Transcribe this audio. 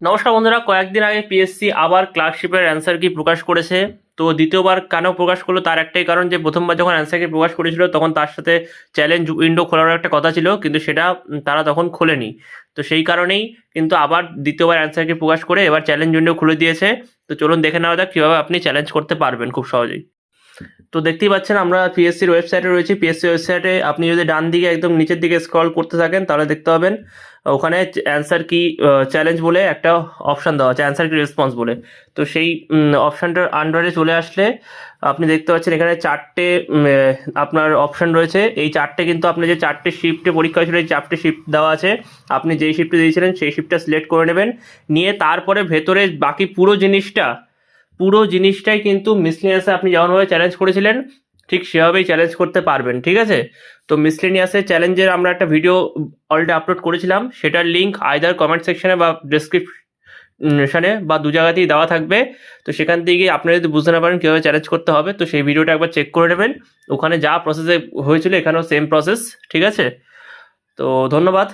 নমস্কার বন্ধুরা, কয়েকদিন আগে পিএসসি আবার ক্লার্কশিপের অ্যান্সার কি প্রকাশ করেছে? তো দ্বিতীয়বার কেন প্রকাশ করল? তার একটাই কারণ যে প্রথমবার যখন অ্যান্সার কি প্রকাশ করেছিল, তখন তার সাথে চ্যালেঞ্জ উইন্ডো খোলার একটা কথা ছিল, কিন্তু সেটা তারা তখন খোলেনি। তো সেই কারণেই কিন্তু আবার দ্বিতীয়বার অ্যান্সার কি প্রকাশ করে এবার চ্যালেঞ্জ উইন্ডো খুলে দিয়েছে। তো চলুন দেখে নেওয়া যাক কীভাবে আপনি চ্যালেঞ্জ করতে পারবেন খুব সহজেই। তো দেখতেই পাচ্ছেন, আমরা পিএসসির ওয়েবসাইটে রয়েছি। পিএসসি ওয়েবসাইটে আপনি যদি ডান দিকে একদম নিচের দিকে স্ক্রল করতে থাকেন, তাহলে দেখতে পাবেন, ওখানে অ্যান্সার কি চ্যালেঞ্জ বলে একটা অপশান দেওয়া আছে অ্যান্সার কি রেসপন্স বলে। তো সেই অপশানটার আন্ডারে চলে আসলে আপনি দেখতে পাচ্ছেন, এখানে চারটে আপনার অপশান রয়েছে। এই চারটে কিন্তু আপনি যে চারটে শিফটে পরীক্ষা হয়েছিল, এই চারটে শিফট দেওয়া আছে। আপনি যেই শিফটে দিয়েছিলেন, সেই শিফটটা সিলেক্ট করে নেবেন। নিয়ে তারপরে ভেতরে বাকি পুরো জিনিসটা পুরো জিনিসটাই কিন্তু মিসলিনিয়াসে আপনি যেমনভাবে চ্যালেঞ্জ করেছিলেন, ঠিক সেভাবেই চ্যালেঞ্জ করতে পারবেন, ঠিক আছে? তো মিসলেনিয়াসের চ্যালেঞ্জের আমরা একটা ভিডিও অলরেডি আপলোড করেছিলাম, সেটার লিঙ্ক আইদার কমেন্ট সেকশনে বা ডেসক্রিপশনে বা দু জায়গাতেই দেওয়া থাকবে। তো সেখান থেকে আপনারা যদি বুঝতে না পারেন কীভাবে চ্যালেঞ্জ করতে হবে, তো সেই ভিডিওটা একবার চেক করে নেবেন। ওখানে যা প্রসেসে হয়েছিল, এখানেও সেম প্রসেস ঠিক আছে? তো ধন্যবাদ।